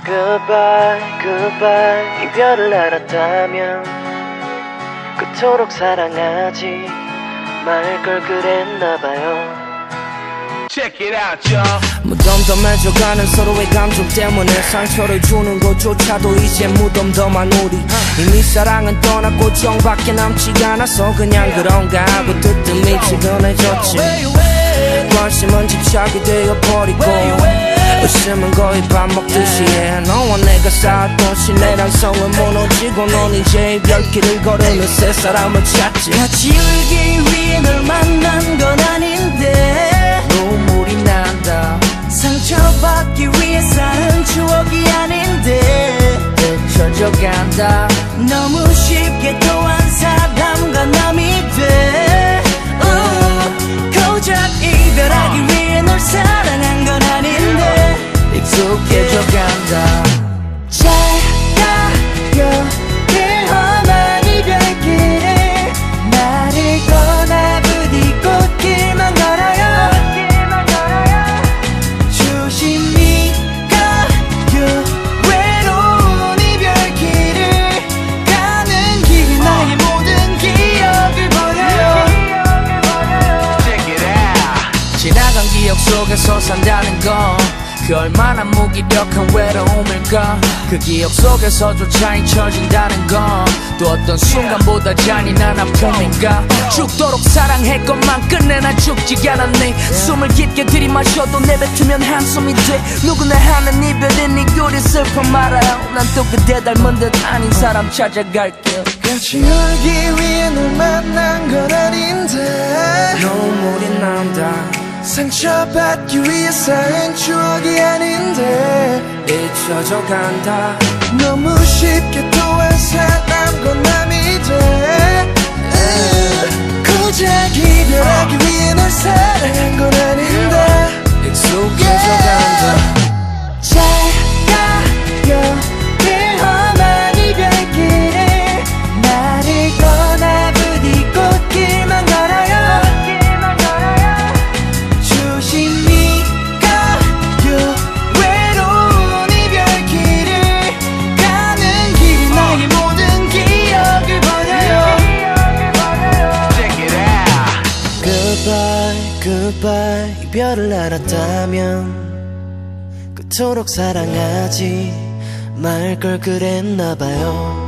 Goodbye, goodbye. 이별을 알았다면 그토록 사랑하지 말 걸 그랬나봐요. Check it out, y'all. 무덤덤해져가는 서로의 감정 때문에 상처를 주는 것조차도 이제 무덤덤한 우리. 이미 사랑은 떠났고 정밖에 남지가 않아서 그냥 그런가 하고 뜨뜻미치 변해졌지 관심은 집착이 되어버리고 웃음은 거의 밥 먹듯이 해. 너와 내가 쌓았던 신뢰랑 성은 무너지고 넌 이제 이별길을 걸으며 새 사람을 찾지. 같이 울기 위해 널 만난 건 아닌데 눈물이 난다. 상처받기 위해 쌓은 추억이 아닌데 잊혀져 간다 가요 그 험한 이 별길을 나를 떠나 부디 꽃길만 걸어요. 조심히 가요 외로운 이 별길을 가는 길 나의 모든 기억을 버려요. Check it out. 지나간 기억 속에서 산다는 건 그 얼마나 무기력한 외로움일까 그 기억 속에서조차 잊혀진다는 건 또 어떤 순간보다 잔인한 아픔인가? 죽도록 사랑했건만 끝내 난 죽지 않았네. 숨을 깊게 들이마셔도 내뱉으면 한숨이 돼. 누구나 하는 이별은 이꼴이 슬퍼 말아요. 난 또 그대 닮은 듯 아닌 사람 찾아갈게 같이 울기 위해 널 만난 상처받기 위해 쌓은 추억이 아닌데 잊혀져 간다. 너무 쉽게 또한 사람과 남이 돼 이별을 알았다면 그토록 사랑하지 말 걸 그랬나봐요